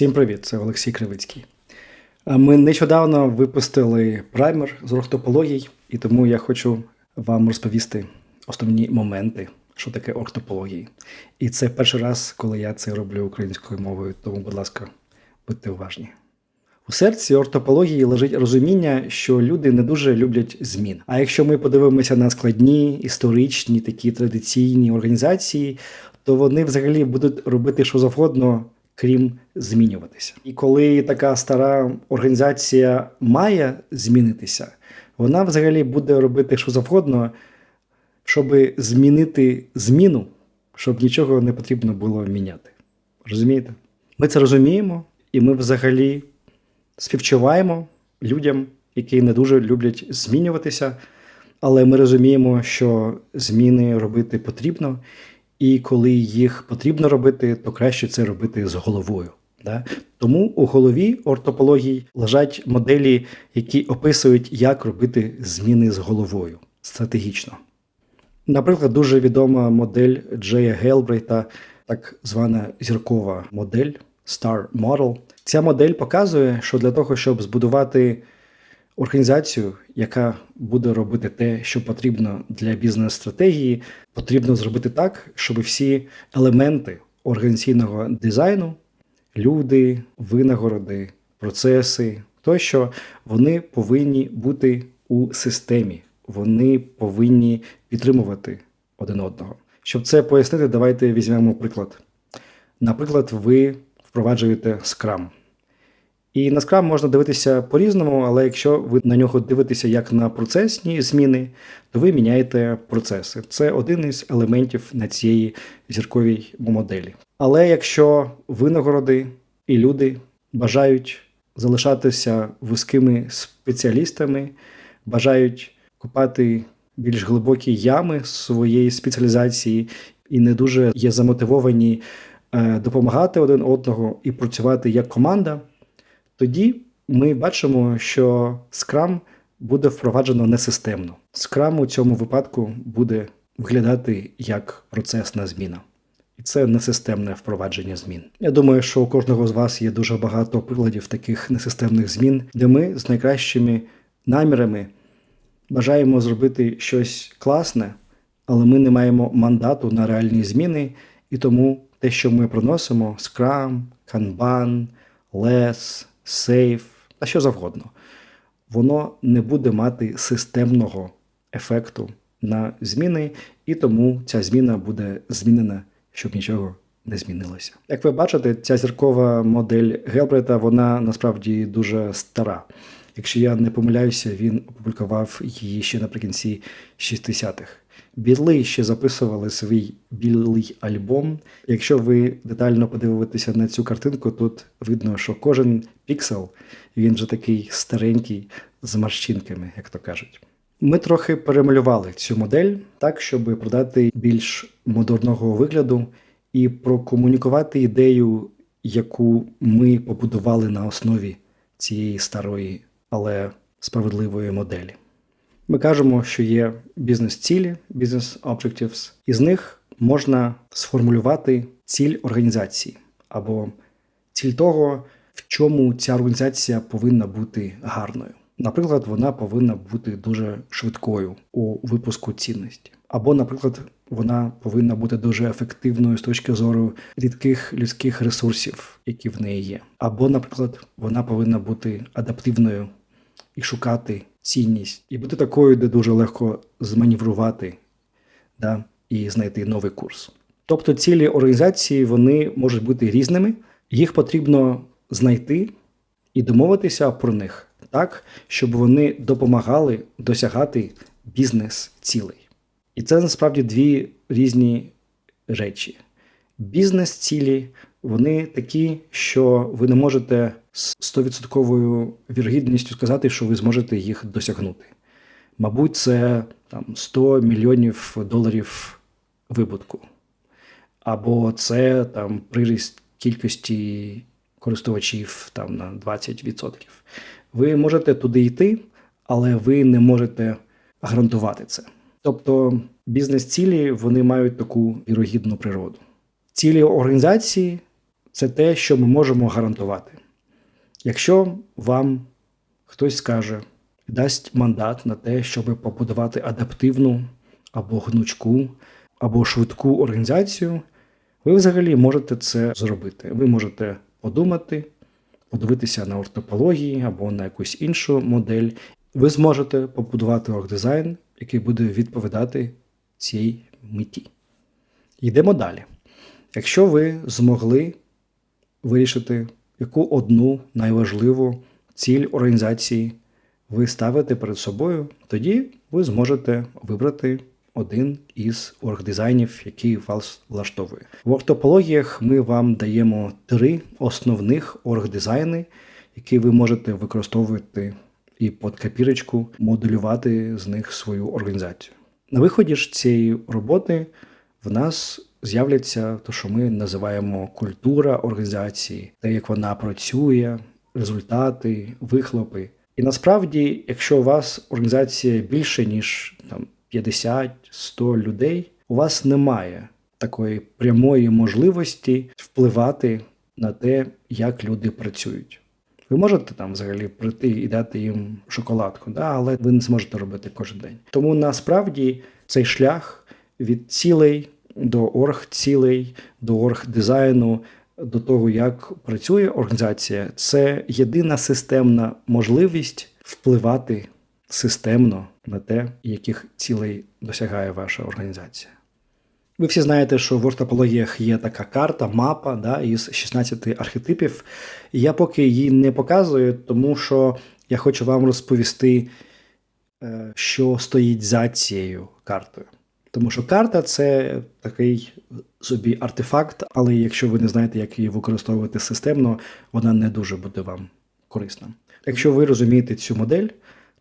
Всім привіт, це Олексій Кривицький. Ми нещодавно випустили праймер з ортопологій, і тому я хочу вам розповісти основні моменти, що таке ортопології. І це перший раз, коли я це роблю українською мовою, тому, будь ласка, будьте уважні. У серці ортопології лежить розуміння, що люди не дуже люблять змін. А якщо ми подивимося на складні, історичні, такі традиційні організації, то вони взагалі будуть робити що завгодно, крім змінюватися. І коли така стара організація має змінитися, вона взагалі буде робити що завгодно, щоб змінити зміну, щоб нічого не потрібно було міняти. Розумієте? Ми це розуміємо, і ми взагалі співчуваємо людям, які не дуже люблять змінюватися, але ми розуміємо, що зміни робити потрібно, і коли їх потрібно робити, то краще це робити з головою. Да? Тому у голові ортопології лежать моделі, які описують, як робити зміни з головою стратегічно. Наприклад, дуже відома модель Джея Гелбрейта, так звана зіркова модель Star Model. Ця модель показує, що для того, щоб збудувати організацію, яка буде робити те, що потрібно для бізнес-стратегії, потрібно зробити так, щоб всі елементи організаційного дизайну, люди, винагороди, процеси тощо, вони повинні бути у системі, вони повинні підтримувати один одного. Щоб це пояснити, давайте візьмемо приклад. Наприклад, ви впроваджуєте Scrum. І на Scrum можна дивитися по-різному, але якщо ви на нього дивитеся як на процесні зміни, то ви міняєте процеси. Це один із елементів на цієї зірковій моделі. Але якщо винагороди і люди бажають залишатися вузькими спеціалістами, бажають купати більш глибокі ями своєї спеціалізації і не дуже є замотивовані е, допомагати один одного і працювати як команда, тоді ми бачимо, що Scrum буде впроваджено несистемно. Scrum у цьому випадку буде виглядати як процесна зміна. І це несистемне впровадження змін. Я думаю, що у кожного з вас є дуже багато прикладів таких несистемних змін, де ми з найкращими намірами бажаємо зробити щось класне, але ми не маємо мандату на реальні зміни, і тому те, що ми приносимо Scrum, Kanban, Less, Safe та що завгодно, воно не буде мати системного ефекту на зміни, і тому ця зміна буде змінена, щоб нічого не змінилося. Як ви бачите, ця зіркова модель Гелбрета, вона насправді дуже стара. Якщо я не помиляюся, він опублікував її ще наприкінці 60-х. Бітли ще записували свій білий альбом. Якщо ви детально подивитеся на цю картинку, тут видно, що кожен піксел він вже такий старенький з морщинками, як то кажуть. Ми трохи перемалювали цю модель так, щоб продати більш модерного вигляду і прокомунікувати ідею, яку ми побудували на основі цієї старої, але справедливої моделі. Ми кажемо, що є бізнес-цілі, бізнес objectives, і з них можна сформулювати ціль організації або ціль того, в чому ця організація повинна бути гарною. Наприклад, вона повинна бути дуже швидкою у випуску цінності. Або, наприклад, вона повинна бути дуже ефективною з точки зору рідких людських ресурсів, які в неї є. Або, наприклад, вона повинна бути адаптивною і шукати цінність, і бути такою, де дуже легко зманіврувати да, і знайти новий курс. Тобто цілі організації вони можуть бути різними, їх потрібно знайти і домовитися про них так, щоб вони допомагали досягати бізнес-цілей. І це насправді дві різні речі. Бізнес-цілі вони такі, що ви не можете з 100% вірогідністю сказати, що ви зможете їх досягнути. Мабуть, це там 100 мільйонів доларів вибутку. Або це там приріст кількості користувачів там на 20%. Ви можете туди йти, але ви не можете гарантувати це. Тобто бізнес-цілі вони мають таку вірогідну природу. Цілі організації це те, що ми можемо гарантувати. Якщо вам хтось скаже, дасть мандат на те, щоб побудувати адаптивну або гнучку, або швидку організацію, ви взагалі можете це зробити. Ви можете подумати, подивитися на ортопології або на якусь іншу модель. Ви зможете побудувати оргдизайн, який буде відповідати цій меті. Йдемо далі. Якщо ви змогли вирішити, яку одну найважливу ціль організації ви ставите перед собою, тоді ви зможете вибрати один із оргдизайнів, який вас влаштовує. В ортопологіях ми вам даємо три основних оргдизайни, які ви можете використовувати і під копірочку моделювати з них свою організацію. На виході ж цієї роботи в нас з'являться те, що ми називаємо культура організації, те, як вона працює, результати, вихлопи. І насправді, якщо у вас організація більше ніж там 50-100 людей, у вас немає такої прямої можливості впливати на те, як люди працюють. Ви можете там взагалі прийти і дати їм шоколадку, да, але ви не зможете робити кожен день. Тому насправді цей шлях від цілей до оргцілей, до оргдизайну, до того, як працює організація, це єдина системна можливість впливати системно на те, яких цілей досягає ваша організація. Ви всі знаєте, що в ортопологіях є така карта, мапа да, із 16 архетипів. Я поки її не показую, тому що я хочу вам розповісти, е, що стоїть за цією картою. Тому що карта це такий собі артефакт, але якщо ви не знаєте, як її використовувати системно, вона не дуже буде вам корисна. Якщо ви розумієте цю модель,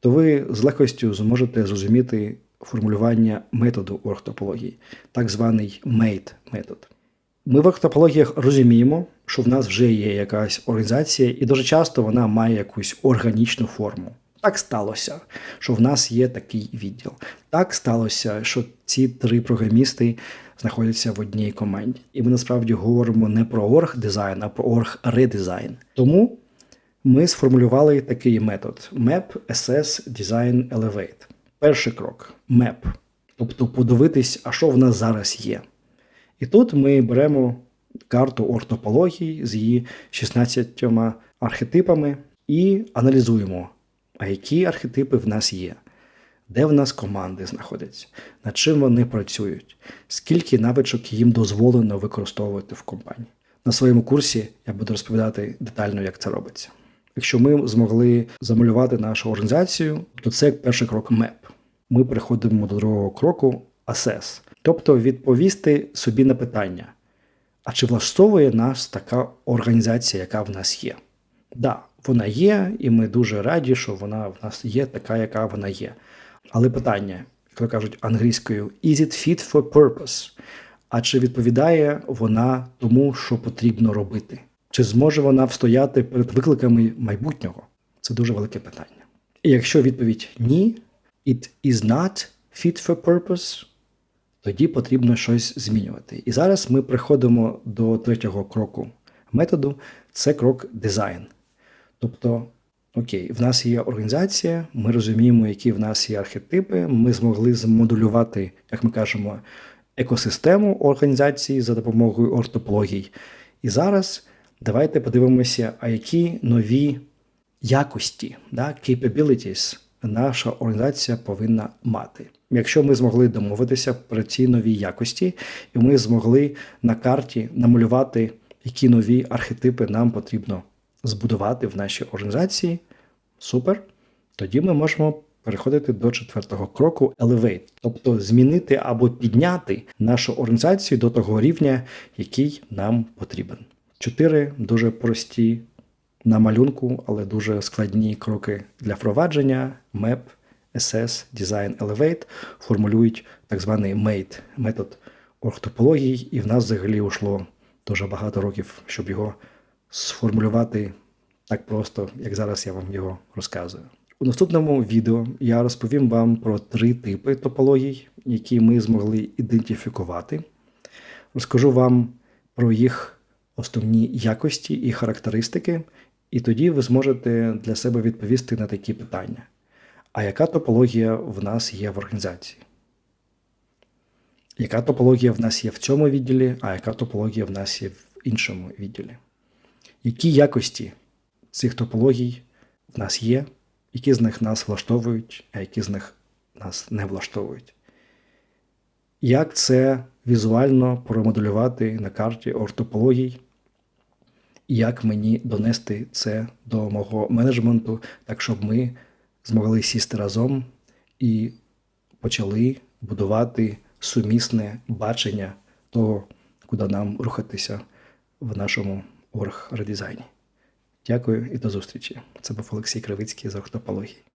то ви з легкостю зможете зрозуміти формулювання методу ортопології, так званий MATE метод. Ми в ортопологіях розуміємо, що в нас вже є якась організація, і дуже часто вона має якусь органічну форму. Так сталося, що в нас є такий відділ. Так сталося, що ці три програмісти знаходяться в одній команді. І ми насправді говоримо не про орг-дизайн, а про орг-редизайн. Тому ми сформулювали такий метод: Map, Assess, Design, Elevate. Перший крок Map. Тобто подивитись, а що в нас зараз є. І тут ми беремо карту ортопології з її 16 архетипами і аналізуємо, а які архетипи в нас є, де в нас команди знаходяться, над чим вони працюють, скільки навичок їм дозволено використовувати в компанії. На своєму курсі я буду розповідати детально, як це робиться. Якщо ми змогли замалювати нашу організацію, то це перший крок МЕП. Ми переходимо до другого кроку Assess. Тобто відповісти собі на питання, а чи влаштовує нас така організація, яка в нас є? Да, вона є, і ми дуже раді, що вона в нас є така, яка вона є. Але питання, як кажуть англійською, is it fit for purpose? А чи відповідає вона тому, що потрібно робити? Чи зможе вона встояти перед викликами майбутнього? Це дуже велике питання. І якщо відповідь ні, it is not fit for purpose, тоді потрібно щось змінювати. І зараз ми приходимо до третього кроку методу це крок дизайн. Тобто, окей, в нас є організація, ми розуміємо, які в нас є архетипи, ми змогли змодулювати, як ми кажемо, екосистему організації за допомогою ортопологій. І зараз давайте подивимося, а які нові якості, да, capabilities наша організація повинна мати. Якщо ми змогли домовитися про ці нові якості, і ми змогли на карті намалювати, які нові архетипи нам потрібно збудувати в нашій організації, супер. Тоді ми можемо переходити до четвертого кроку Elevate, тобто змінити або підняти нашу організацію до того рівня, який нам потрібен. Чотири дуже прості на малюнку, але дуже складні кроки для впровадження MEP, SS, Design, Elevate формулюють так званий MATE – метод ортопології, і в нас взагалі ушло дуже багато років, щоб його сформулювати так просто, як зараз я вам його розказую. У наступному відео я розповім вам про три типи топологій, які ми змогли ідентифікувати. Розкажу вам про їх основні якості і характеристики, і тоді ви зможете для себе відповісти на такі питання. А яка топологія в нас є в організації? Яка топологія в нас є в цьому відділі, а яка топологія в нас є в іншому відділі? Які якості цих топологій в нас є, які з них нас влаштовують, а які з них нас не влаштовують? Як це візуально промоделювати на карті ортопологій? Як мені донести це до мого менеджменту, так щоб ми змогли сісти разом і почали будувати сумісне бачення того, куди нам рухатися в нашому орг-редизайні. Дякую і до зустрічі. Це був Олексій Кривицький з ортопології.